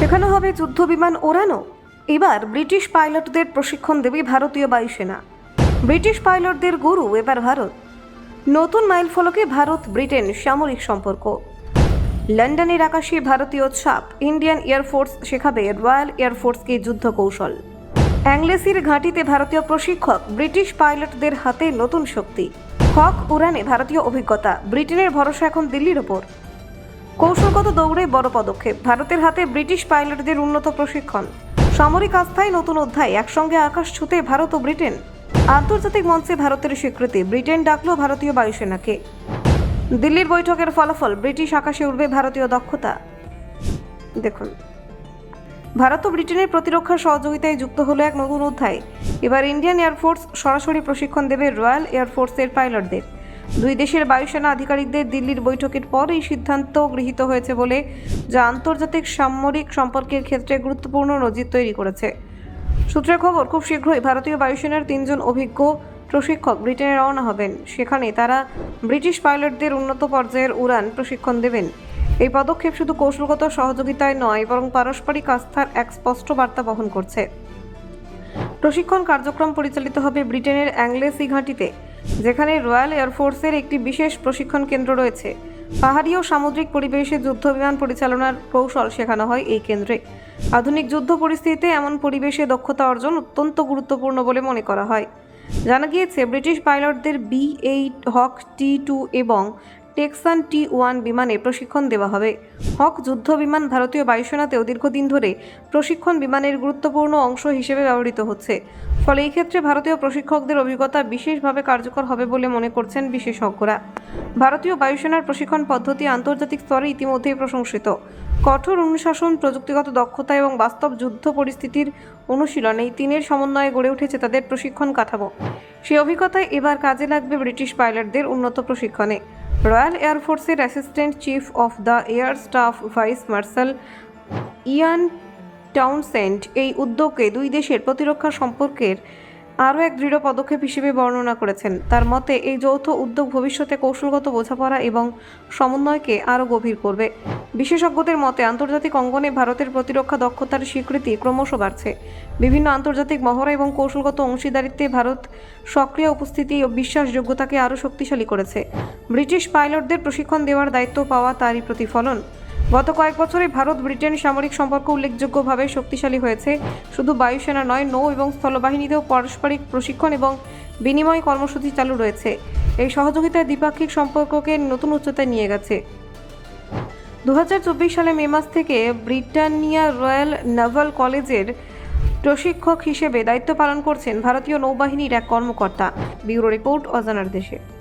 সেখানে হবে যুদ্ধ বিমান ওড়ানো। এবার ব্রিটিশ পাইলটদের প্রশিক্ষণ দেবে ভারতীয় বায়ুসেনা। ব্রিটিশ পাইলটদের গুরু এবার ভারত। নতুন মাইল ফলকে ভারত, ব্রিটেন সামরিক সম্পর্ক। লন্ডনের আকাশে ভারতীয় ছাপ, ইন্ডিয়ান এয়ারফোর্স শেখাবে রয়্যাল এয়ারফোর্সকে যুদ্ধ কৌশল অ্যাংলেসির ঘাঁটিতে ভারতীয় প্রশিক্ষক, ব্রিটিশ পাইলটদের হাতে নতুন শক্তি। হক উড়ানে ভারতীয় অভিজ্ঞতা, ব্রিটেনের ভরসা এখন দিল্লির ওপর। কৌশলগত দৌড়ে বড় পদক্ষেপ। ভারতের হাতে ব্রিটিশ পাইলটদের উন্নত প্রশিক্ষণ। সামরিক আস্থায় নতুন অধ্যায়। একসঙ্গে আকাশ ছুতে ভারত ও ব্রিটেন। আন্তর্জাতিক মঞ্চে ভারতের স্বীকৃতি। ব্রিটেন ডাকলো ভারতীয় বায়ুসেনাকে। দিল্লির বৈঠকের ফলাফল। ব্রিটিশ আকাশে উঠবে ভারতীয় দক্ষতা। দেখুন। ভারত ও ব্রিটেনের প্রতিরক্ষা সহযোগিতায় যুক্ত হলো এক নতুন অধ্যায়। এবার ইন্ডিয়ান এয়ারফোর্স সরাসরি প্রশিক্ষণ দেবে রয়্যাল এয়ারফোর্সের পাইলটদের। দুই দেশের বায়ুসেনা আধিকারিকদের দিল্লির বৈঠকের পর এই সিদ্ধান্ত গৃহীত হয়েছে বলে যা আন্তর্জাতিক সামরিক সম্পর্কের ক্ষেত্রে গুরুত্বপূর্ণ নজির তৈরি করেছে। সূত্রের খবর, খুব শীঘ্রই ভারতীয় বায়ুসেনার তিনজন অভিজ্ঞ প্রশিক্ষক ব্রিটেনে রওনা হবেন। সেখানে তারা ব্রিটিশ পাইলটদের উন্নত পর্যায়ের উড়ান প্রশিক্ষণ দেবেন। এই পদক্ষেপ শুধু কৌশলগত সহযোগিতায় নয়, বরং পারস্পরিক আস্থার এক স্পষ্ট বার্তা বহন করছে। প্রশিক্ষণ কার্যক্রম পরিচালিত হবে ব্রিটেনের অ্যাংলেসি ঘাঁটিতে যেখানে রয়্যাল এয়ারফোর্সের একটি বিশেষ প্রশিক্ষণ কেন্দ্র রয়েছে। পাহাড়ি ও সামুদ্রিক পরিবেশে যুদ্ধ বিমান পরিচালনার কৌশল শেখানো হয় এই কেন্দ্রে। আধুনিক যুদ্ধ পরিস্থিতিতে এমন পরিবেশে দক্ষতা অর্জন অত্যন্ত গুরুত্বপূর্ণ বলে মনে করা হয়। জানা গিয়েছে, ব্রিটিশ পাইলটদের B eight Hawk T two এবং টেক্সান টি ওয়ান বিমানে প্রশিক্ষণ দেওয়া হবে। হক যুদ্ধ বিমান ভারতীয় বায়ুসেনাতেও দীর্ঘদিন ধরে প্রশিক্ষণ বিমানের গুরুত্বপূর্ণ অংশ হিসেবে ব্যবহৃত হচ্ছে। ফলে এই ক্ষেত্রে ভারতীয় প্রশিক্ষকদের অভিজ্ঞতা বিশেষভাবে কার্যকর হবে বলে মনে করছেন বিশেষজ্ঞরা। ভারতীয় বায়ুসেনার প্রশিক্ষণ পদ্ধতি আন্তর্জাতিক স্তরে ইতিমধ্যেই প্রশংসিত। কঠোর অনুশাসন, প্রযুক্তিগত দক্ষতা এবং বাস্তব যুদ্ধ পরিস্থিতির অনুশীলন এই তিনের সমন্বয়ে গড়ে উঠেছে তাদের প্রশিক্ষণ কাঠামো। সেই অভিজ্ঞতায় এবার কাজে লাগবে ব্রিটিশ পাইলটদের উন্নত প্রশিক্ষণে। Royal এয়ারফোর্সের assistant chief of the air staff vice marshal Ian Townsend এই উদ্যোগে দুই দেশের প্রতিরক্ষা সম্পর্কের আরও এক দৃঢ় পদক্ষেপ হিসেবে বর্ণনা করেছেন। তার মতে, এই যৌথ উদ্যোগ ভবিষ্যতে কৌশলগত বোঝাপড়া এবং সমন্বয়কে আরও গভীর করবে। বিশেষজ্ঞদের মতে, আন্তর্জাতিক অঙ্গনে ভারতের প্রতিরক্ষা দক্ষতার স্বীকৃতি ক্রমশ বাড়ছে। বিভিন্ন আন্তর্জাতিক মহড়া এবং কৌশলগত অংশীদারিত্বে ভারত সক্রিয় উপস্থিতি ও বিশ্বাসযোগ্যতাকে আরও শক্তিশালী করেছে। ব্রিটিশ পাইলটদের প্রশিক্ষণ দেওয়ার দায়িত্ব পাওয়া তারই প্রতিফলন। গত কয়েক বছরে ভারত, ব্রিটেন সামরিক সম্পর্ক উল্লেখযোগ্যভাবে শক্তিশালী হয়েছে। শুধু বায়ুসেনা নয়, নৌ এবং স্থলবাহিনীতেও পারস্পরিক প্রশিক্ষণ এবং বিনিময় কর্মসূচি চালু রয়েছে। এই সহযোগিতায় দ্বিপাক্ষিক সম্পর্ককে নতুন উচ্চতায় নিয়ে গেছে। দু হাজার চব্বিশ সালে মে মাস থেকে ব্রিটানিয়া রয়্যাল নাভাল কলেজের প্রশিক্ষক হিসেবে দায়িত্ব পালন করছেন ভারতীয় নৌবাহিনীর এক কর্মকর্তা। ব্যুরো রিপোর্ট অজানার দেশে।